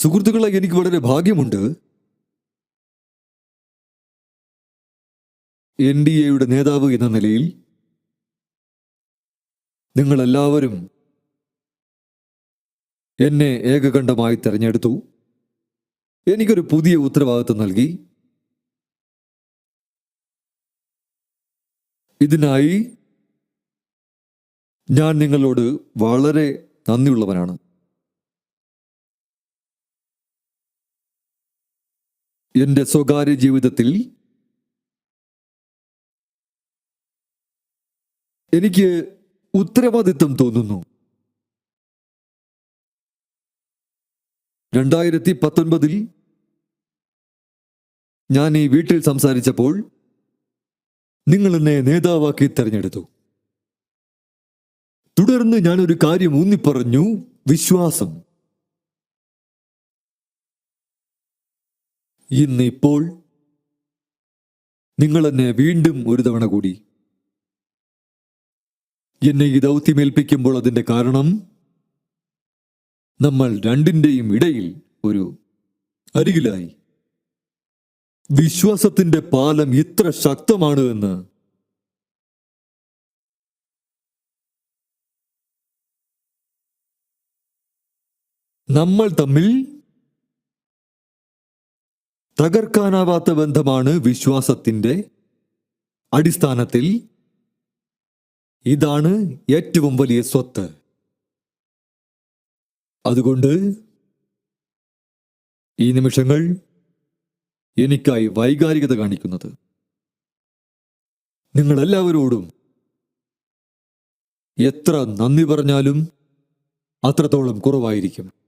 സുഹൃത്തുക്കളെ എനിക്ക് വളരെ ഭാഗ്യമുണ്ട്. എൻ ഡി എയുടെ നേതാവ് എന്ന നിലയിൽ നിങ്ങളെല്ലാവരും എന്നെ ഏകകണ്ഠമായി തെരഞ്ഞെടുത്തു. എനിക്കൊരു പുതിയ ഉത്തരവാദിത്വം നൽകി. ഇതിനായി ഞാൻ നിങ്ങളോട് വളരെ നന്ദിയുള്ളവനാണ്. എന്റെ സ്വകാര്യ ജീവിതത്തിൽ എനിക്ക് ഉത്തരവാദിത്വം തോന്നുന്നു. രണ്ടായിരത്തി പത്തൊൻപതിൽ ഞാൻ ഈ വീട്ടിൽ സംസാരിച്ചപ്പോൾ നിങ്ങൾ എന്നെ നേതാവാക്കി തെരഞ്ഞെടുത്തു. തുടർന്ന് ഞാനൊരു കാര്യം ഊന്നിപ്പറഞ്ഞു വിശ്വാസം. ഇന്ന് ഇപ്പോൾ നിങ്ങൾ എന്നെ വീണ്ടും ഒരു തവണ കൂടി. എന്നെ ഈ ദൗത്യമേൽപ്പിക്കുമ്പോൾ അതിന്റെ കാരണം നമ്മൾ രണ്ടിന്റെയും ഇടയിൽ ഒരു അരികിലായി. വിശ്വാസത്തിന്റെ പാലം ഇത്ര ശക്തമാണ് എന്ന് നമ്മൾ തമ്മിൽ തകർക്കാനാവാത്ത ബന്ധമാണ് വിശ്വാസത്തിന്റെ അടിസ്ഥാനത്തിൽ. ഇതാണ് ഏറ്റവും വലിയ സ്വത്ത്. അതുകൊണ്ട് ഈ നിമിഷങ്ങൾ എനിക്കായി വൈകാരികത കാണിക്കുന്നത്. നിങ്ങളെല്ലാവരോടും എത്ര നന്ദി പറഞ്ഞാലും അത്രത്തോളം കുറവായിരിക്കും.